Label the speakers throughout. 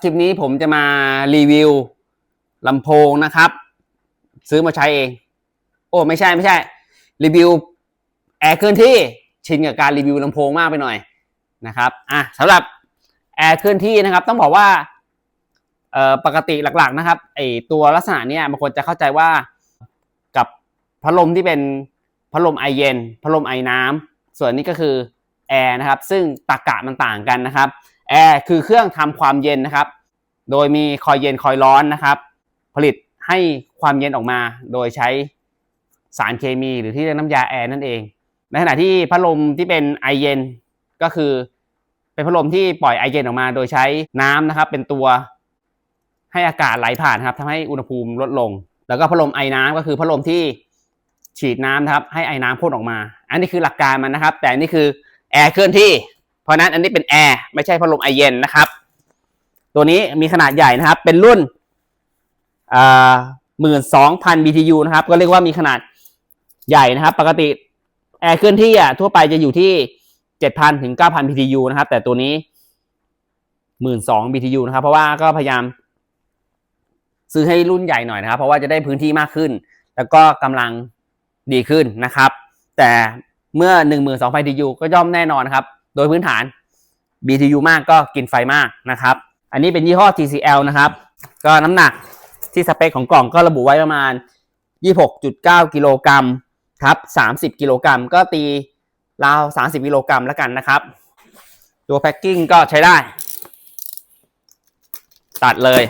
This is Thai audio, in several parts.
Speaker 1: คลิปนี้ผมจะมารีวิวลำโพงนะครับ ซื้อมาใช้เอง โอ้ไม่ใช่ไม่ใช่ รีวิวแอร์เคลื่อนที่ชินกับการรีวิวลำโพงมากไปหน่อยนะครับอะสำหรับแอร์เคลื่อนที่นะครับ ต้องบอกว่าเอ่อปกติหลักๆนะครับไอตัวลักษณะเนี้ยบางคนจะเข้าใจว่ากับพัดลมที่เป็นพัดลมไอเย็นพัดลมไอน้ำส่วนนี้ก็คือแอร์นะครับ ซึ่งตรกกะมันต่างกันนะครับ แอร์คือเครื่องทำความเย็นนะครับ โดยมีคอยเย็นคอยร้อนนะครับ ผลิตให้ความเย็นออกมา โดยใช้สารเคมีหรือที่เรียกน้ำยาแอร์นั่นเอง ในขณะที่พัดลมที่เป็นไอเย็นก็คือ เป็นพัดลมที่ปล่อยไอเย็นออกมา โดยใช้น้ำนะครับ เป็นตัวให้อากาศไหลผ่านครับทำให้อุณหภูมิลดลง แล้วก็พัดลมไอน้ำก็คือพัดลมที่ฉีดน้ำนะครับ ให้ไอน้ำพ่นออกมา อันนี้คือหลักการมันนะครับ แต่อันนี่คือแอร์เคลื่อนที่ เพราะนั้นอันนี้เป็นแอร์ไม่ใช่พัดลมไอเย็นนะครับ ตัวนี้มีขนาดใหญ่นะครับ เป็นรุ่นหมื่นสองพัน BTU นะครับ ก็เรียกว่ามีขนาดใหญ่นะครับ ปกติแอร์เคลื่อนที่อะทั่วไปจะอยู่ที่เจ็ดพันถึงเก้าพัน BTU นะครับ แต่ตัวนี้หมื่นสอง BTU นะครับ เพราะว่าก็พยายาม ซื้อให้รุ่นใหญ่หน่อยนะครับ เพราะว่าจะได้พื้นที่มากขึ้น แล้วก็กำลังดีขึ้นนะครับ แต่เมื่อ12,000 BTU ก็ย่อมแน่นอนนะครับ โดยพื้นฐาน BTU มากก็กินไฟมากนะครับ อันนี้เป็นยี่ห้อ TCL นะครับ ก็น้ำหนักที่สเปคของกล่องก็ระบุไว้ประมาณ 26.9 กิโลกรัมครับ 30 กิโลกรัมก็ตีราว 30 กิโลกรัมแล้วกันนะครับ ตัวแพ็กกิ้งก็ใช้ได้ ตัดเลย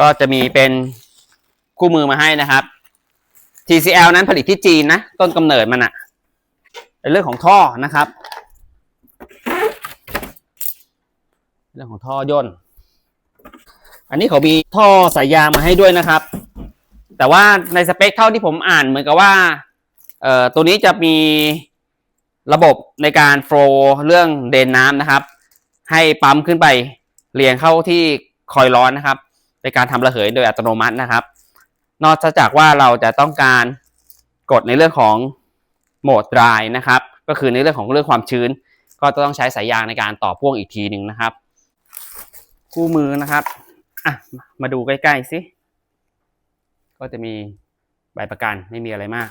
Speaker 1: ก็จะมีเป็นคู่มือมาให้นะครับ TCL นั้นผลิตที่จีนนะ ต้นกำเนิดมันอะเป็นเรื่องของท่อนะครับ เรื่องของท่อย่นอันนี้เขามีท่อสายยางมาให้ด้วยนะครับ แต่ว่าในสเปคเท่าที่ผมอ่านเหมือนกับว่าเอ่อตัวนี้จะมีระบบในการโฟล์เรื่องเดนน้ำนะครับ ให้ปั๊มขึ้นไปเรียงเข้าที่คอยล์ร้อนนะครับ ในการทำระเหยโดยอัตโนมัตินะครับ นอกจากว่าเราจะต้องการกดในเรื่องของโหมด dry นะครับ ก็คือในเรื่องของเรื่องความชื้น ก็จะต้องใช้สายยางในการต่อพ่วงอีกทีหนึ่งนะครับ คู่มือนะครับอะมาดูใกล้ๆสิก็จะมีใบประกันไม่มีอะไรมาก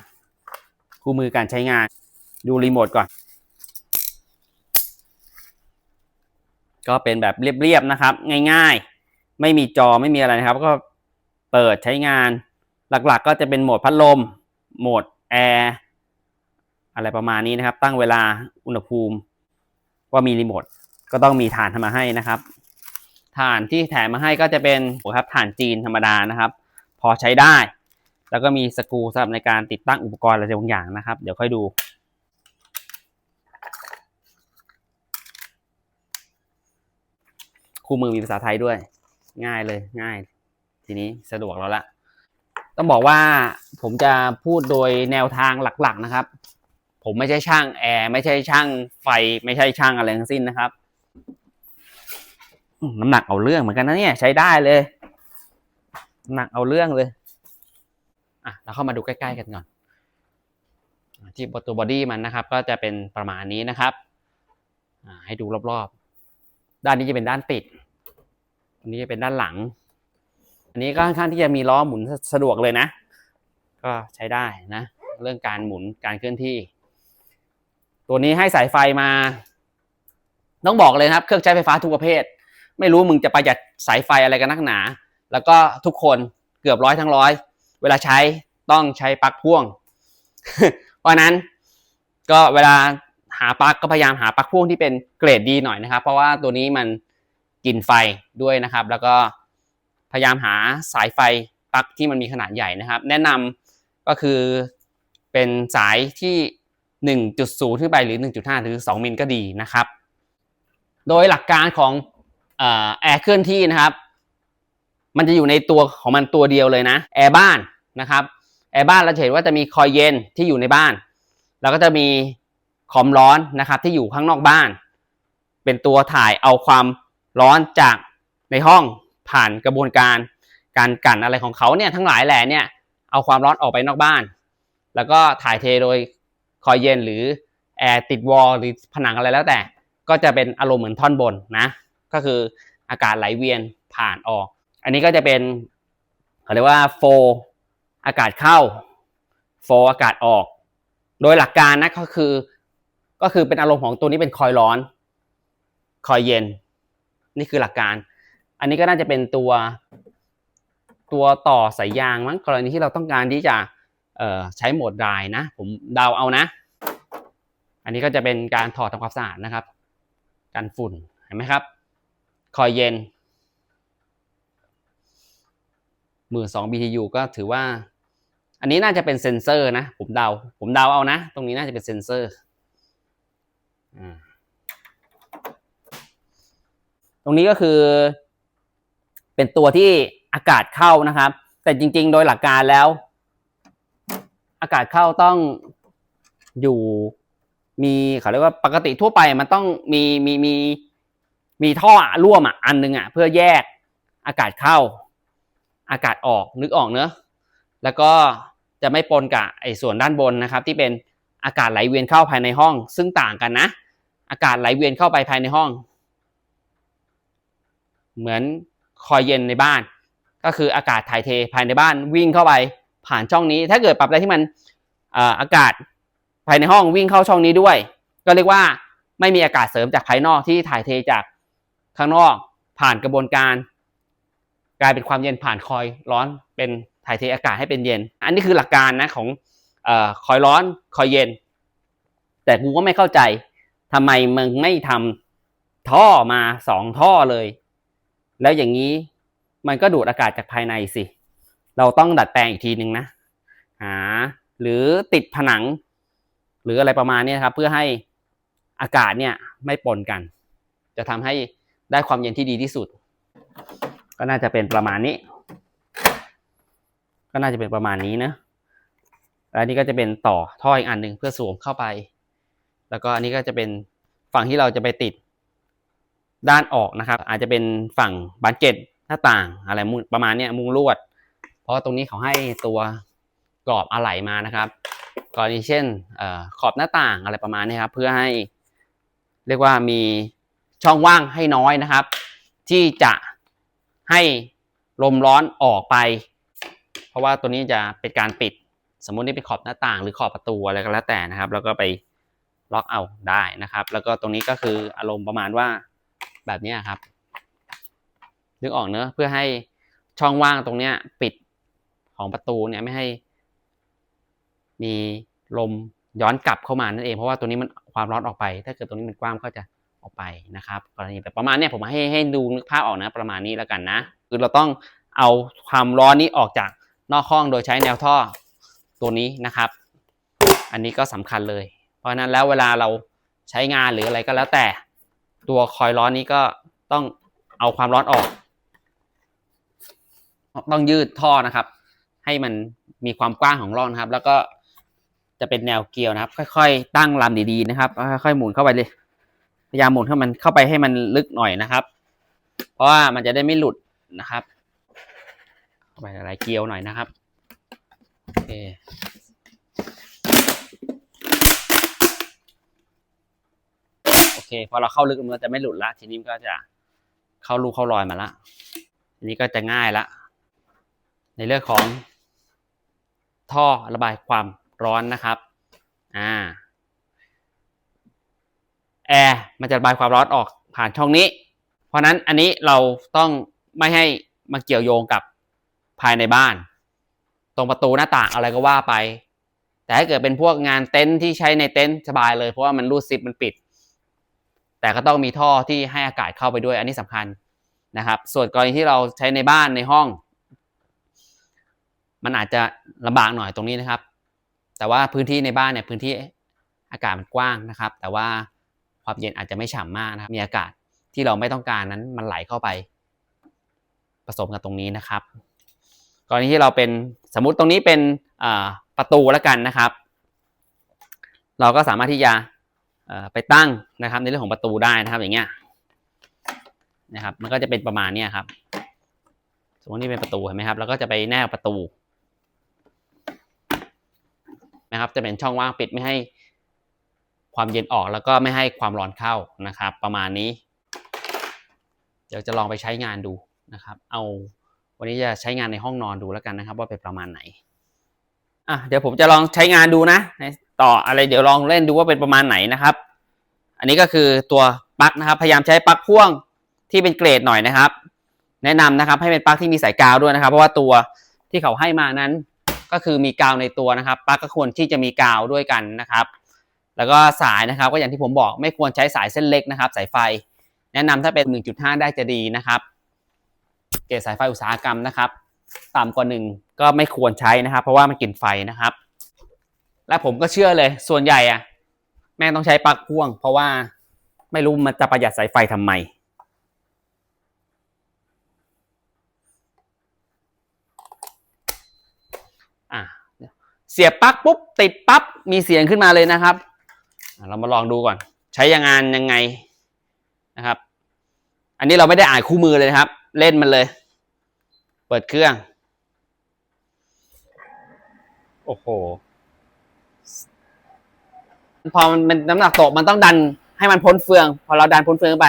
Speaker 1: คู่มือการใช้งานดูรีโมทก่อน ก็เป็นแบบเรียบๆนะครับ ง่ายๆ ไม่มีจอไม่มีอะไรนะครับ ก็เปิดใช้งาน หลักๆ ก็จะเป็นโหมดพัดลม โหมดแอร์อะไรประมาณนี้นะครับ ตั้งเวลาอุณหภูมิ ว่ามีรีโมทก็ต้องมีฐานทำมาให้นะครับฐานที่แถมมาให้ก็จะเป็นครับฐานจีนธรรมดานะครับ พอใช้ได้ แล้วก็มีสกูสำหรับในการติดตั้งอุปกรณ์อะไรบางอย่างนะครับ เดี๋ยวค่อยดูคู่มือมีภาษาไทยด้วย ง่ายเลยง่าย ทีนี้สะดวกแล้วละต้องบอกว่าผมจะพูดโดยแนวทางหลักๆนะครับ ผมไม่ใช่ช่างแอร์ไม่ใช่ช่างไฟ ไม่ใช่ช่างอะไรทั้งสิ้นนะครับน้ำหนักเอาเรื่องเหมือนกันนะเนี่ยใช้ได้เลยน้ำหนักเอาเรื่องเลยอะเราเข้ามาดูใกล้ๆกันก่อนที่ตัวบอดี้มันนะครับ ก็จะเป็นประมาณนี้นะครับอ่าให้ดูรอบๆ ด้านนี้จะเป็นด้านปิด อันนี้เป็นด้านหลัง อันนี้ก็ค่อนข้างที่จะมีล้อหมุนสะดวกเลยนะ ก็ใช้ได้นะ เรื่องการหมุนการเคลื่อนที่ ตัวนี้ให้สายไฟมา ต้องบอกเลยครับ เครื่องใช้ไฟฟ้าทุกประเภท ไม่รู้มึงจะประหยัดสายไฟอะไรกันนักหนา แล้วก็ทุกคนเกือบร้อยทั้งร้อย เวลาใช้ต้องใช้ปลั๊กพ่วง เพราะนั้นก็เวลาหาปลั๊กก็พยายามหาปลั๊กพ่วงที่เป็นเกรดดีหน่อยนะครับ เพราะว่าตัวนี้มัน กินไฟด้วยนะครับ แล้วก็พยายามหาสายไฟปลั๊กที่มันมีขนาดใหญ่นะครับ แนะนำก็คือเป็นสายที่ 1.0 ขึ้นไปหรือ 1.5 หรือ 2 มิลก็ดีนะครับ โดยหลักการของแอร์เคลื่อนที่นะครับ มันจะอยู่ในตัวของมันตัวเดียวเลยนะแอร์บ้านนะครับแอร์บ้านเราจะเห็นว่าจะมีคอยเย็นที่อยู่ในบ้าน แล้วก็จะมีคอมร้อนนะครับที่อยู่ข้างนอกบ้าน เป็นตัวถ่ายเอาความ ร้อนจากในห้องผ่านกระบวนการการกันอะไรของเขาเนี่ยทั้งหลายแหล่เนี่ยเอาความร้อนออกไปนอกบ้าน แล้วก็ถ่ายเทโดยคอยเย็นหรือแอร์ติดวอลหรือผนังอะไรแล้วแต่ ก็จะเป็นอารมณ์เหมือนท่อนบนนะ ก็คืออากาศไหลเวียนผ่านออก อันนี้ก็จะเป็นเขาเรียกว่าโฟอากาศเข้าโฟอากาศออก โดยหลักการนะก็คือ ก็คือเป็นอารมณ์ของตัวนี้เป็นคอยร้อน คอยเย็น นี่คือหลักการ อันนี้ก็น่าจะเป็นตัว ตัวต่อสายยางมั้งกรณีที่เราต้องการที่จะใช้โหมดดรายนะ ผมเดาเอานะ อันนี้ก็จะเป็นการถอดทำความสะอาดนะครับกันฝุ่นเห็นไหมครับ คอยเย็นหมื่นสอง BTU ก็ถือว่า อันนี้น่าจะเป็นเซนเซอร์นะ ผมเดา ผมเดาเอานะ ตรงนี้น่าจะเป็นเซนเซอร์อ่า ตรงนี้ก็คือ เป็นตัวที่อากาศเข้านะครับ แต่จริง ๆ โดยหลักการแล้ว อากาศเข้าต้องอยู่มีเขาเรียกว่าปกติทั่วไปมันต้องมีมีมีมีท่อร่วมอะอันหนึงอะ เพื่อแยกอากาศเข้า อากาศออกนึกออกเนอะแล้วก็จะไม่ปนกับไอ้ส่วนด้านบนนะครับ ที่เป็นอากาศไหลเวียนเข้าภายในห้อง ซึ่งต่างกันนะ อากาศไหลเวียนเข้าไปภายในห้อง เหมือนคอยเย็นในบ้าน ก็คืออากาศถ่ายเทภายในบ้านวิ่งเข้าไปผ่านช่องนี้ ถ้าเกิดปรับอะไรที่มันอากาศภายในห้องวิ่งเข้าช่องนี้ด้วย ก็เรียกว่าไม่มีอากาศเสริมจากภายนอกที่ถ่ายเทจากข้างนอกผ่านกระบวนการ กลายเป็นความเย็นผ่านคอยร้อนเป็นถ่ายเทอากาศให้เป็นเย็น อันนี้คือหลักการนะของเอ่อคอยร้อนคอยเย็น แต่กูก็ไม่เข้าใจทำไมมึงไม่ทำท่อมาสองท่อเลย แล้วอย่างนี้มันก็ดูดอากาศจากภายในสิ เราต้องดัดแปลงอีกทีหนึ่งนะหาหรือติดผนัง หรืออะไรประมาณนี้ครับ เพื่อให้อากาศเนี่ยไม่ปนกัน จะทำให้ได้ความเย็นที่ดีที่สุด ก็น่าจะเป็นประมาณนี้ ก็น่าจะเป็นประมาณนี้นะแล้วอันนี้ก็จะเป็นต่อท่ออีกอันหนึ่งเพื่อสวมเข้าไป แล้วก็อันนี้ก็จะเป็นฝั่งที่เราจะไปติด ด้านออกนะครับ อาจจะเป็นฝั่งบานเกตหน้าต่างอะไรประมาณนี้มุงลวด เพราะว่าตรงนี้เขาให้ตัวกรอบอะไหล่มานะครับกรณีเช่นอขอบหน้าต่างอะไรประมาณนี้ครับเพื่อให้เรียกว่ามีช่องว่างให้น้อยนะครับ ที่จะให้ลมร้อนออกไป เพราะว่าตัวนี้จะเป็นการปิด สมมุตินี่เป็นขอบหน้าต่าง หรือขอบประตูอะไรก็แล้วแต่นะครับ แล้วก็ไปล็อกเอาได้นะครับ แล้วก็ตรงนี้ก็คืออารมณ์ประมาณว่า แบบนี้ครับ นึกออกเนอะเพื่อให้ช่องว่างตรงเนี้ย ปิดของประตูเนี่ยไม่ให้ มีลมย้อนกลับเข้ามานั่นเองเพราะว่าตัวนี้มันความร้อนออกไป ถ้าเกิดตรงนี้มันกว้างก็จะออกไปนะครับกรณีแบบประมาณเนี้ยผมให้ให้ดูนึกภาพออกนะประมาณนี้แล้วกันนะ คือเราต้องเอาความร้อนนี้ออกจากนอกห้องโดยใช้แนวท่อตัวนี้นะครับ อันนี้ก็สำคัญเลย เพราะฉะนั้นแล้วเวลาเราใช้งานหรืออะไรก็แล้วแต่ ตัวคอยล์ร้อนนี้ก็ต้องเอาความร้อนออก ต้องยืดท่อนะครับ ให้มันมีความกว้างของร่องนะครับ แล้วก็จะเป็นแนวเกลียวนะครับ ค่อยๆ ตั้งลำดีๆนะครับ ค่อยๆหมุนเข้าไปเลย พยายามหมุนให้มันเข้าไปให้มันลึกหน่อยนะครับ เพราะว่ามันจะได้ไม่หลุดนะครับเข้าไปหลายเกลียวหน่อยนะครับโอเคโอ เคพอเราเข้าลึกมันก็จะไม่หลุดละทีนี้มันก็จะเข้ารูเข้ารอยมาละทีนี้ก็จะง่ายละ ในเรื่องของท่อระบายความร้อนนะครับอ่าแอร์มันจะระบายความร้อนออกผ่านช่องนี้ เพราะนั้นอันนี้เราต้องไม่ให้มาเกี่ยวโยงกับภายในบ้าน ตรงประตูหน้าต่างอะไรก็ว่าไป แต่ถ้าเกิดเป็นพวกงานเต็นท์ที่ใช้ในเต็นท์สบายเลยเพราะว่ามันรูดซิปมันปิด แต่ก็ต้องมีท่อที่ให้อากาศเข้าไปด้วยอันนี้สำคัญนะครับ ส่วนกรณีที่เราใช้ในบ้านในห้อง มันอาจจะลำบากหน่อยตรงนี้นะครับ แต่ว่าพื้นที่ในบ้านเนี่ยพื้นที่อากาศมันกว้างนะครับ แต่ว่าความเย็นอาจจะไม่ฉ่ำมากนะครับ มีอากาศที่เราไม่ต้องการนั้นมันไหลเข้าไป ผสมกับตรงนี้นะครับ กรณีที่เราเป็นสมมุติตรงนี้เป็นประตูแล้วกันนะครับ เราก็สามารถที่จะ ไปตั้งนะครับในเรื่องของประตูได้นะครับอย่างเงี้ยนะครับมันก็จะเป็นประมาณเนี้ยครับ สมมตินี่เป็นประตูเห็นไหมครับ แล้วก็จะไปแนบประตูนะครับจะเป็นช่องว่างปิดไม่ให้ความเย็นออกแล้วก็ไม่ให้ความร้อนเข้านะครับ ประมาณนี้ เดี๋ยวจะลองไปใช้งานดูนะครับ เอาวันนี้จะใช้งานในห้องนอนดูแล้วกันนะครับ ว่าเป็นประมาณไหน อะเดี๋ยวผมจะลองใช้งานดูนะต่ออะไรเดี๋ยวลองเล่นดูว่าเป็นประมาณไหนนะครับ อันนี้ก็คือตัวปลั๊กนะครับ พยายามใช้ปลั๊กพ่วงที่เป็นเกรดหน่อยนะครับ แนะนำนะครับให้เป็นปลั๊กที่มีสายกาวด้วยนะครับ เพราะว่าตัวที่เขาให้มานั้น ก็คือมีกาวในตัวนะครับปลั๊กก็ควรที่จะมีกาวด้วยกันนะครับ แล้วก็สายนะครับ ก็อย่างที่ผมบอกไม่ควรใช้สายเส้นเล็กนะครับ สายไฟ แนะนำถ้าเป็น 1.5 ได้จะดีนะครับ เกรดสายไฟอุตสาหกรรมนะครับ ต่ำกว่าหนึ่ง ก็ไม่ควรใช้นะครับ เพราะว่ามันกินไฟนะครับ และผมก็เชื่อเลย ส่วนใหญ่อะแม่งต้องใช้ปลั๊กพ่วง เพราะว่าไม่รู้มันจะประหยัดสายไฟทำไมอะเสียบปลั๊กปุ๊บติดปั๊บมีเสียงขึ้นมาเลยนะครับอะเรามาลองดูก่อน ใช้ยังงานยังไงนะครับ อันนี้เราไม่ได้อ่านคู่มือเลยนะครับ เล่นมันเลย เปิดเครื่อง โอ้โห พอมันเป็นน้ำหนักตกมันต้องดันให้มันพ้นเฟือง พอเราดันพ้นเฟืองไป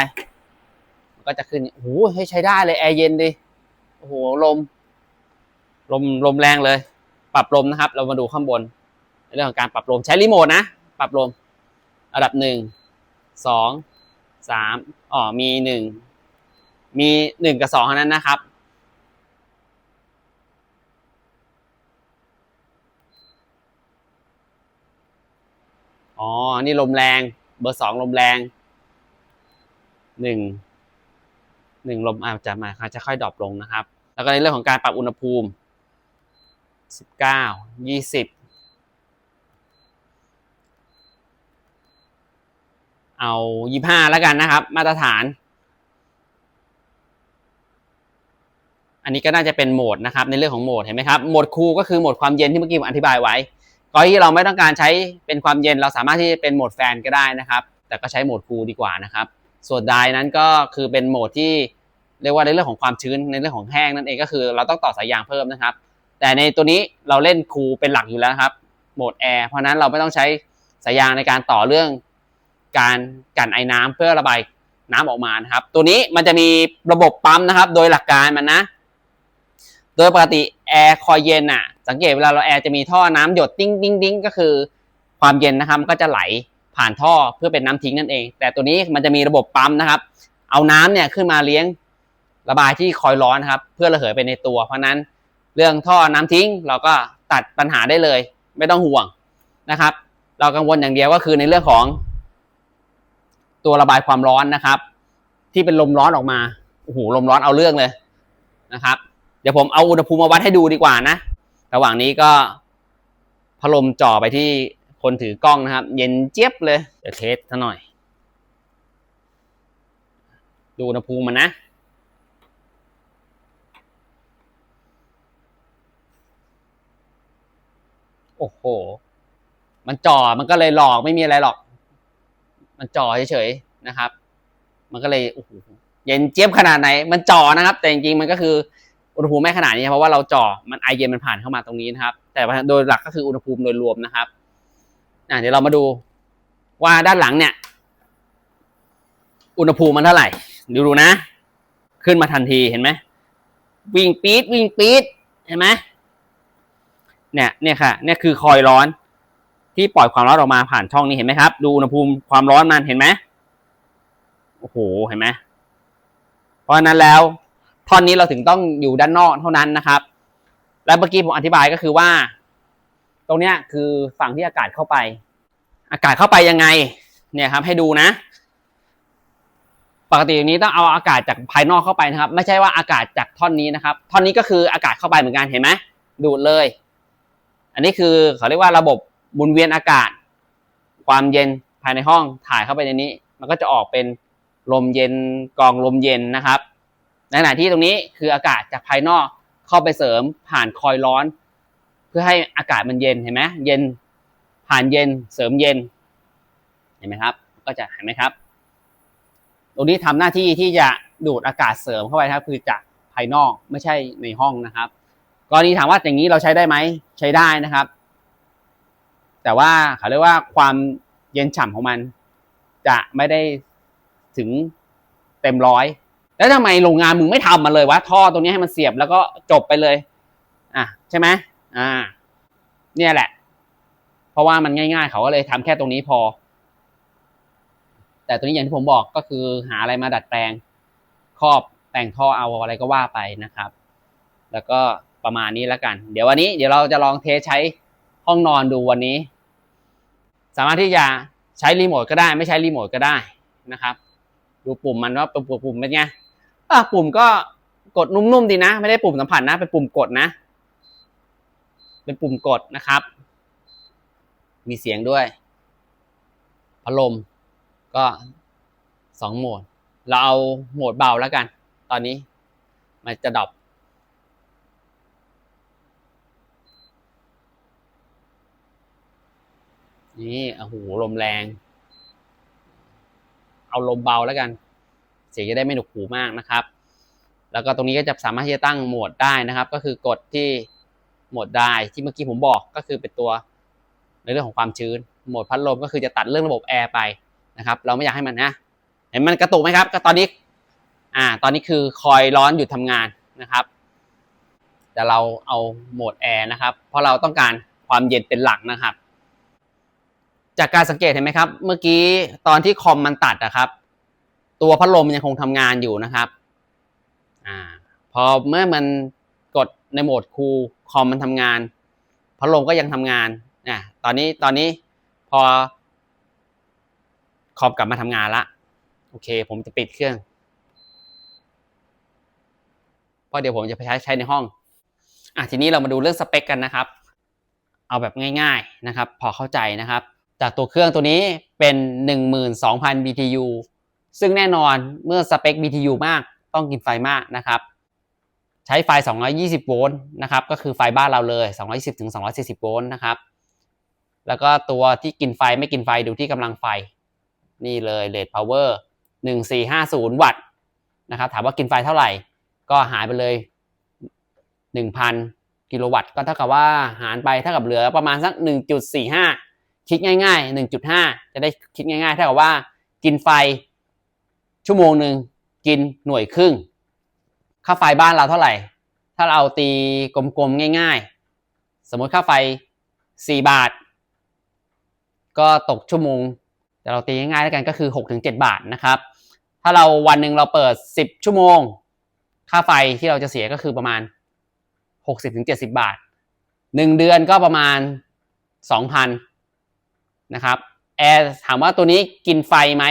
Speaker 1: มันก็จะขึ้นโอ้โหให้ใช้ได้เลยแอร์เย็นดิโอ้โหลม ลมลมแรงเลย ปรับลมนะครับ เรามาดูข้างบนในเรื่องของการปรับลมใช้รีโมทนะปรับลมระดับหนึ่งสองสามอ๋อมีหนึ่งมีหนึ่งกับสองเท่านั้นนะครับ อ๋อ นี่ลมแรง เบอร์สองลมแรง หนึ่ง หนึ่งลมอาจจะมาจะค่อยดรอปลงนะครับ แล้วก็ในเรื่องของการปรับอุณหภูมิสิบเก้ายี่สิบเอายี่ห้าแล้วกันนะครับ มาตรฐาน อันนี้ก็น่าจะเป็นโหมดนะครับ ในเรื่องของโหมดเห็นไหมครับ โหมดคูลก็คือโหมดความเย็นที่เมื่อกี้ผมอธิบายไว้ กรณีที่เราไม่ต้องการใช้เป็นความเย็นเราสามารถที่จะเป็นโหมดแฟนก็ได้นะครับ แต่ก็ใช้โหมดคูลดีกว่านะครับ ส่วนไดนั้นก็คือเป็นโหมดที่เรียกว่าในเรื่องของความชื้นในเรื่องของแห้งนั่นเองก็คือ เราต้องต่อสายยางเพิ่มนะครับ แต่ในตัวนี้เราเล่นคูลเป็นหลักอยู่แล้วครับโหมดแอร์เพราะนั้นเราไม่ต้องใช้สายยางในการต่อเรื่อง การกันไอ้น้ำเพื่อระบายน้ำออกมานะครับ ตัวนี้มันจะมีระบบปั๊มนะครับ โดยหลักการมันนะ ดยปกติแอร์คอยเย็นอะ สังเกตเวลาเราแอร์จะมีท่อน้ำหยดติ้งติ้งติ้งก็คือ ความเย็นนะครับก็จะไหลผ่านท่อเพื่อเป็นน้ำทิ้งนั่นเอง แต่ตัวนี้มันจะมีระบบปั๊มนะครับ เอาน้ำเนี่ยขึ้นมาเลี้ยงระบายที่คอยร้อนนครับ เพื่อระเหยไปในตัว เพราะนั้นเรื่องท่อน้ำทิ้งเราก็ตัดปัญหาได้เลย ไม่ต้องห่วงนะครับ เรากังวลอย่างเดียวก็คือในเรื่องของ ตัวระบายความร้อนนะครับ ที่เป็นลมร้อนออกมาโอ้โหลมร้อนเอาเรื่องเลยนะครับ เดี๋ยวผมเอาอุณหภูมิมาวัดให้ดูดีกว่านะ ระหว่างนี้ก็พัดลมจ่อไปที่คนถือกล้องนะครับ เย็นเจี๊ยบเลย เดี๋ยวเทสซะหน่อย ดูอุณหภูมิมันนะ โอ้โห มันจ่อมันก็เลยหลอกไม่มีอะไรหรอก มันจ่อเฉยๆนะครับ มันก็เลยโอ้โหเย็นเจี๊ยบขนาดไหน มันจ่อนะครับ แต่จริงๆมันก็คือ อุณหภูมิไม่ขนาดนี้เพราะว่าเราจ่อมันไอเย็นมันผ่านเข้ามาตรงนี้นะครับ แต่โดยหลักก็คืออุณหภูมิโดยรวมนะครับเดี๋ยวเรามาดูว่าด้านหลังเนี่ย อุณหภูมิมันเท่าไหร่ดูดูนะ ขึ้นมาทันทีเห็นไหมวิ่งปี๊ดวิ่งปี๊ดเห็นไหมเนี่ยเนี่ยค่ะเนี่ยคือคอยร้อน ที่ปล่อยความร้อนออกมาผ่านช่องนี้เห็นไหมครับ ดูอุณหภูมิความร้อนมันเห็นไหมโอ้โหเห็นไหมเพราะนั้นแล้ว ท่อนนี้เราถึงต้องอยู่ด้านนอกเท่านั้นนะครับ และเมื่อกี้ผมอธิบายก็คือว่า ตรงเนี้ยคือฝั่งที่อากาศเข้าไป อากาศเข้าไปยังไง เนี่ยครับ ให้ดูนะ ปกติอย่างนี้ต้องเอาอากาศจากภายนอกเข้าไปนะครับ ไม่ใช่ว่าอากาศจากท่อนนี้นะครับ ท่อนนี้ก็คืออากาศเข้าไปเหมือนกันเห็นไหมดูดเลย อันนี้คือเขาเรียกว่าระบบหมุนเวียนอากาศ ความเย็นภายในห้องถ่ายเข้าไปในนี้ มันก็จะออกเป็นลมเย็นกองลมเย็นนะครับ ในขณะที่ตรงนี้คืออากาศจากภายนอกเข้าไปเสริมผ่านคอยร้อน เพื่อให้อากาศมันเย็นเห็นไหมเย็นผ่านเย็นเสริมเย็นเห็นไหมครับ ก็จะเห็นไหมครับ ตรงนี้ทำหน้าที่ที่จะดูดอากาศเสริมเข้าไปครับ คือจากภายนอกไม่ใช่ในห้องนะครับกรณีถามว่าอย่างนี้เราใช้ได้ไหมใช้ได้นะครับ แต่ว่าเขาเรียกว่าความเย็นฉ่ำของมัน จะไม่ได้ถึงเต็มร้อย แล้วทำไมโรงงานมึงไม่ทำมาเลยวะท่อตรงนี้ให้มันเสียบแล้วก็จบไปเลย อะใช่ไหมอ่า เนี่ยแหละ เพราะว่ามันง่ายๆ เขาก็เลยทำแค่ตรงนี้พอ แต่ตัวนี้อย่างที่ผมบอกก็คือหาอะไรมาดัดแปลง ครอบแต่งท่อเอาอะไรก็ว่าไปนะครับ แล้วก็ประมาณนี้แล้วกัน เดี๋ยววันนี้เดี๋ยวเราจะลองเทสใช้ห้องนอนดูวันนี้ สามารถที่จะใช้รีโมทก็ได้ ไม่ใช้รีโมทก็ได้นะครับ ดูปุ่มมันว่าปุ่มปุ่มเป็นไง อะปุ่มก็กดนุ่มๆดีนะ ไม่ได้ปุ่มสัมผัสนะ เป็นปุ่มกดนะ เป็นปุ่มกดนะครับ มีเสียงด้วยพัดลมก็สองโหมด เราเอาโหมดเบาแล้วกัน ตอนนี้ มันจะดับนี่โอ้โหลมแรง เอาลมเบาแล้วกัน เสียงจะได้ไม่หนวกหูมากนะครับ แล้วก็ตรงนี้ก็จะสามารถที่จะตั้งโหมดได้นะครับ ก็คือกดที่โหมดได้ที่เมื่อกี้ผมบอกก็คือเป็นตัวในเรื่องของความชื้นโหมดพัดลมก็คือจะตัดเรื่องระบบแอร์ไปนะครับ เราไม่อยากให้มันนะเห็นมันกระตุกไหมครับ ก็ตอนนี้อ่าตอนนี้คือคอยร้อนหยุดทำงานนะครับ แต่เราเอาโหมดแอร์นะครับ เพราะเราต้องการความเย็นเป็นหลักนะครับ จากการสังเกตเห็นไหมครับ เมื่อกี้ตอนที่คอมมันตัดนะครับ ตัวพัดลมยังคงทำงานอยู่นะครับอ่าพอเมื่อมันกดในโหมดคูลคอมมันทำงาน พัดลมก็ยังทำงานอะตอนนี้ตอนนี้พอคอมกลับมาทำงานละโอเค ผมจะปิดเครื่องเพราะเดี๋ยวผมจะไปใช้ใช้ในห้องอะทีนี้เรามาดูเรื่องสเปคกันนะครับ เอาแบบง่ายๆนะครับ พอเข้าใจนะครับ จากตัวเครื่องตัวนี้เป็น 12,000 BTU ซึ่งแน่นอนเมื่อสเปค BTU มากต้องกินไฟมากนะครับ ใช้ไฟ 220 โวลต์นะครับ ก็คือไฟบ้านเราเลย 220ถึง240 โวลต์นะครับ แล้วก็ตัวที่กินไฟไม่กินไฟดูที่กำลังไฟ นี่เลยเลดพาวเวอร์1450 วัตต์นะครับ ถามว่ากินไฟเท่าไหร่ ก็หายไปเลย 1,000 กิโลวัตต์ ก็เท่ากับว่าหารไปเท่ากับเหลือประมาณสัก 1.45 คิดง่าย ๆ 1.5 จะได้คิดง่ายๆ เท่ากับว่ากินไฟ ชั่วโมงหนึ่งกินหน่วยครึ่ง ค่าไฟบ้านเราเท่าไหร่ ถ้าเราตีกลมๆง่าย ๆ สมมติค่าไฟ 4 บาท ก็ตกชั่วโมง แต่เราตีง่ายๆแล้วกันก็คือ 6-7 บาทนะครับ ถ้าเราวันหนึ่งเราเปิด 10 ชั่วโมง ค่าไฟที่เราจะเสียก็คือประมาณ 60-70 บาท 1 เดือนก็ประมาณ 2,000 นะครับแอร์ถามว่าตัวนี้กินไฟไหม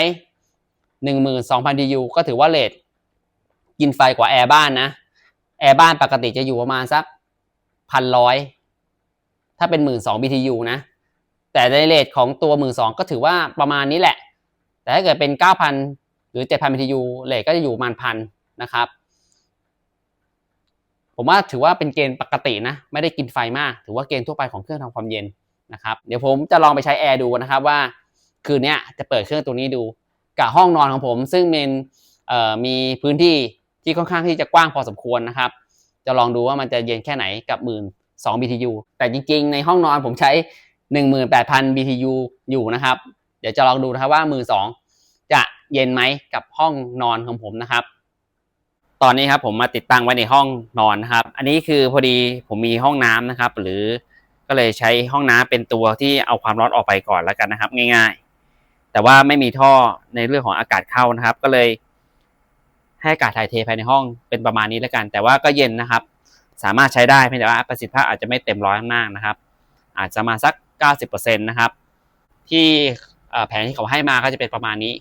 Speaker 1: 12,000 DU ก็ถือว่าเลทกินไฟกว่าแอร์บ้านนะ แอร์บ้านปกติจะอยู่ประมาณสักพันร้อยถ้าเป็น 12,000 BTU นะ แต่ในเลทของตัว 12,000 ก็ถือว่าประมาณนี้แหละ แต่ถ้าเกิดเป็น 9,000 หรือ 7,000 BTU เลทก็จะอยู่ประมาณพันนะครับ ผมว่าถือว่าเป็นเกณฑ์ปกตินะ ไม่ได้กินไฟมาก ถือว่าเกณฑ์ทั่วไปของเครื่องทำความเย็นนะครับ เดี๋ยวผมจะลองไปใช้แอร์ดูนะครับว่าคืนนี้จะเปิดเครื่องตัวนี้ดู กับห้องนอนของผม ซึ่งเป็นมีพื้นที่ที่ค่อนข้างที่จะกว้างพอสมควรนะครับ จะลองดูว่ามันจะเย็นแค่ไหนกับหมื่นสอง BTU แต่จริงๆ ในห้องนอนผมใช้ 18,000 BTU อยู่นะครับ เดี๋ยวจะลองดูนะครับว่า มือสองจะเย็นไหมกับห้องนอนของผมนะครับ ตอนนี้ครับผมมาติดตั้งไว้ในห้องนอนนะครับ อันนี้คือพอดีผมมีห้องน้ำนะครับ หรือก็เลยใช้ห้องน้ำเป็นตัวที่เอาความร้อนออกไปก่อนแล้วกันนะครับ ง่าย ๆ แต่ว่าไม่มีท่อในเรื่องของอากาศเข้านะครับ ก็เลยให้อากาศถ่ายเทภายในห้องเป็นประมาณนี้แล้วกัน แต่ว่าก็เย็นนะครับ สามารถใช้ได้เพียงแต่ว่าประสิทธิภาพอาจจะไม่เต็มร้อยมากนะครับ อาจจะมาสัก 90%นะครับ ที่แผนที่เขาให้มาก็จะเป็นประมาณนี้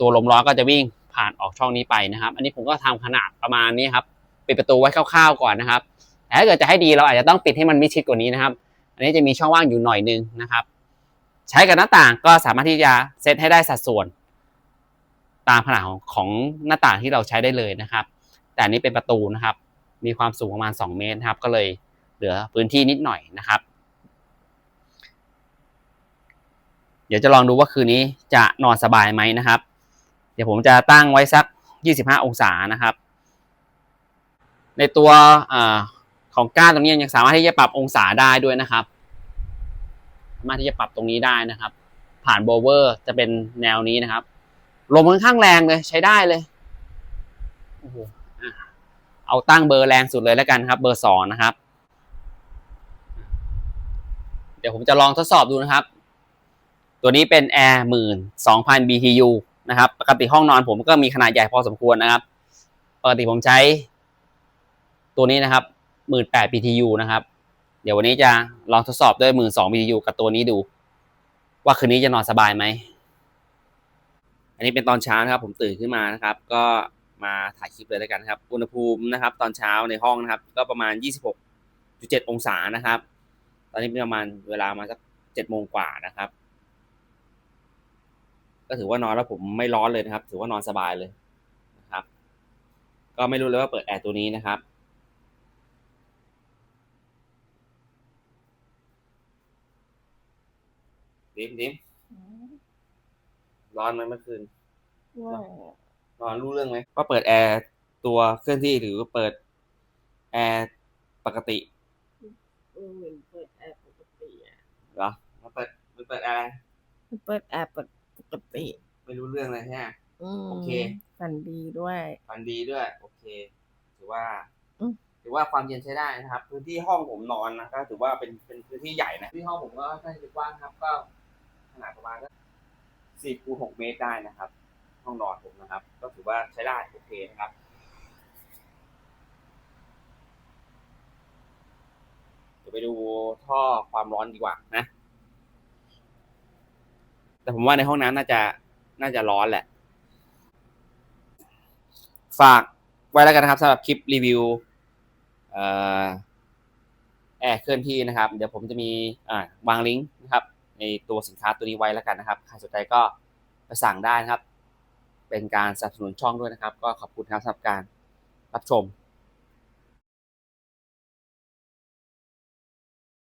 Speaker 1: ตัวลมร้อนก็จะวิ่งผ่านออกช่องนี้ไปนะครับ อันนี้ผมก็ทำขนาดประมาณนี้ครับปิดประตูไว้คร่าวๆก่อนนะครับแต่ถ้าเกิดจะให้ดีเราอาจจะต้องปิดให้มันมิดชิดกว่านี้นะครับ อันนี้จะมีช่องว่างอยู่หน่อยนึงนะครับ ใช้กับหน้าต่างก็สามารถที่จะเซตให้ได้สัดส่วน ตามขนาดของของหน้าต่างที่เราใช้ได้เลยนะครับ แต่นี้เป็นประตูนะครับ มีความสูงประมาณ 2 เมตรนะครับ ก็เลยเหลือพื้นที่นิดหน่อยนะครับ เดี๋ยวจะลองดูว่าคืนนี้จะนอนสบายไหมนะครับ เดี๋ยวผมจะตั้งไว้สัก 25 องศานะครับ ในตัวอของก้านตรงนี้ยังสามารถที่จะปรับองศาได้ด้วยนะครับ สามารถที่จะปรับตรงนี้ได้นะครับ ผ่านโบเวอร์จะเป็นแนวนี้นะครับ ลมค่อนข้างแรงเลยใช้ได้เลยโอ้โหเอาตั้งเบอร์แรงสุดเลยแล้วกันครับ เบอร์สองนะครับ เดี๋ยวผมจะลองทดสอบดูนะครับ ตัวนี้เป็น Air หมื่นสองพัน BTU นะครับ ปกติห้องนอนผมก็มีขนาดใหญ่พอสมควรนะครับ ปกติผมใช้ ตัวนี้นะครับหมื่นแปด BTU นะครับ เดี๋ยววันนี้จะลองทดสอบด้วยหมื่นสอง BTU กับตัวนี้ดู ว่าคืนนี้จะนอนสบายไหม อันนี้เป็นตอนเช้านะครับ ผมตื่นขึ้นมานะครับ ก็มาถ่ายคลิปเลยแล้วกันครับ อุณหภูมินะครับ ตอนเช้าในห้องนะครับ ก็ประมาณ 26.7 องศานะครับ ตอนนี้เป็นประมาณเวลามาสักเจ็ดโมงกว่านะครับ ก็ถือว่านอนแล้วผมไม่ร้อนเลยนะครับ ถือว่านอนสบายเลยนะครับ ก็ไม่รู้เลยว่าเปิดแอร์ตัวนี้นะครับ ดิมดิมร้อนไหมเมื่อคืน
Speaker 2: ว่า
Speaker 1: ร้อนรู้เรื่องไหมว่าเปิดแอร์ตัวเคลื่อนที่หรือเปิดแอร์ปกติ
Speaker 2: เออเหมือนเปิดแอร์ปกติอะ
Speaker 1: เหรอมาเปิดมันเปิดอะไร
Speaker 2: เปิดแอร์ปกติ
Speaker 1: ไม่รู้เรื่องเลยใช่ไหม
Speaker 2: อืม
Speaker 1: โอเค
Speaker 2: ฝันดีด้วย
Speaker 1: ฟันดีด้วย โอเค ถือว่า
Speaker 2: อืม
Speaker 1: ถือว่าความเย็นใช้ได้นะครับ พื้นที่ห้องผมนอนนะก็ถือว่าเป็นเป็นพื้นที่ใหญ่นะที่ห้องผมก็ค่อนข้างจะกว้างครับ ก็ ขนาดประมาณสี่คูณหกเมตรได้นะครับ ห้องนอนผมนะครับ ก็ถือว่าใช้ได้โอเคนะครับเดี๋ยวไปดูท่อความร้อนดีกว่านะ แต่ผมว่าในห้องน้ำน่าจะน่าจะร้อนแหละ ฝากไว้แล้วกันนะครับสำหรับคลิปรีวิวแอร์เคลื่อนที่นะครับ เดี๋ยวผมจะมีวางลิงก์นะครับ ในตัวสินค้าตัวนี้ไว้แล้วกันนะครับ ใครสนใจก็ไปสั่งได้นะครับ เป็นการสนับสนุนช่องด้วยนะครับ ก็ขอบคุณครับสำหรับการรับชม